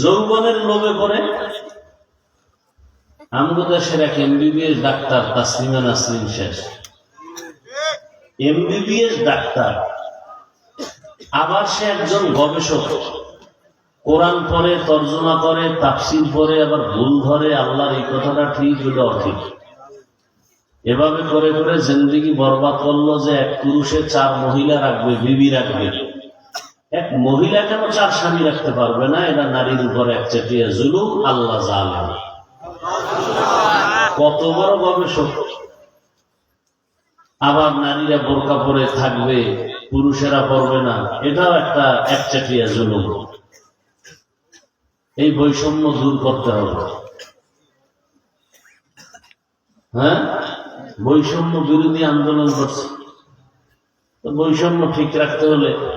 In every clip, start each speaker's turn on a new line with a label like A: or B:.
A: যৌবনের লোভে পড়ে? আমগো দেশের এক এমবিবিএস ডাক্তার তাসলিমা নাসরিন শেষ। MBBS doctor. আবার সে একজন গবেষক। কোরআন পরে তর্জমা করে তাফসিল পড়ে, আবার ভুল ধরে, আল্লাহর এই কথাটা ঠিক হইলে অঠিক। এভাবে করে করে জিন্দিগি বরবাদ করল যে এক পুরুষে চার মহিলা রাখবে, বিবি রাখবে। এক মহিলা কেন চার স্বামী রাখতে পারবে না এটা নারীর উপর এক চেটিয়া জুলুম, আল্লাহ কত বড় গবেষক। আবার নারীরা বোরকা পরে থাকবে, পুরুষেরা পড়বে না, এটাও একটা একচাটিয়া জুলুম। এই বৈষম্য দূর করতে হবে। হ্যাঁ? বৈষম্য বিরোধী আন্দোলন করছে। বৈষম্য ঠিক রাখতে হলে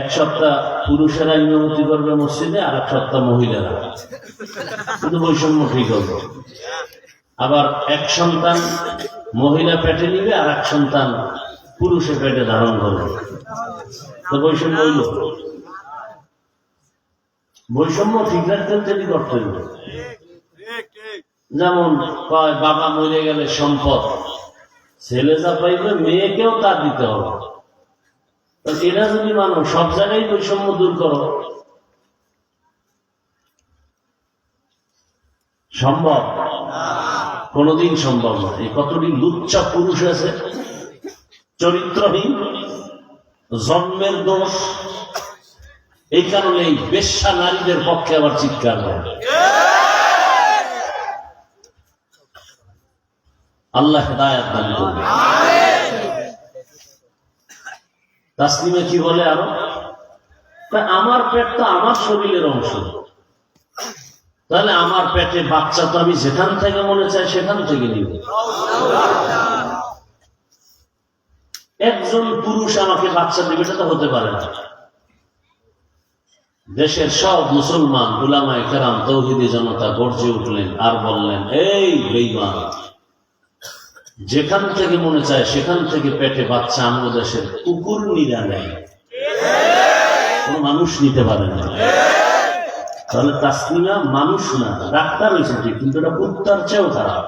A: এক সপ্তাহ পুরুষেরা ইমামতি করবে মসজিদে, আর এক সপ্তাহ মহিলারা? কিন্তু বৈষম্য ঠিক হবে। আবার এক সন্তান মহিলা পেটে নিবে, আর এক সন্তান পুরুষে পেটে ধারণ করবে। তো বৈষম্য হইল। বৈষম্য ঠিক রাখতে তৈরি করতে যেমন বাবা মরে গেলে সম্পদ। ছেলে যা পাইবে, মেয়েকেও তা দিতে হবে। এরা যদি মানো সব জায়গায় বৈষম্য দূর করো। সম্ভব? কোনদিন সম্ভব না। এই কতটি লুচ্চা পুরুষ আছে? চরিত্রহীন, জন্মের দোষ। এই কারণে এই বেশ্যা নারীদের পক্ষে আবার চিৎকার দেয়। আল্লাহ হেদায়াত দান করবে তাসলিমে কি বলে আরও? আমার পেট তো আমার শরীরের অংশ। তাহলে আমার পেটে বাচ্চা তো আমি যেখান থেকে মনে চাই সেখান থেকে নিব। একজন পুরুষ আমাকে বাচ্চা দেবে তো হতে পারে না। দেশের সব মুসলমান, উলামায় কেরাম, তৌহিদি জনতা গর্জে উঠলেন আর বললেন, এই বেইমান যেখান থেকে মনে চায় সেখান থেকে পেটে বাচ্চা আমাদের দেশের কুকুর নিরা নেয়। কোন মানুষ নিতে পারে না। তাহলে তাসলিমা মানুষ না, ডাক্তার হয়েছে ঠিক, কিন্তু এটা কুত্তার চেয়েও খারাপ।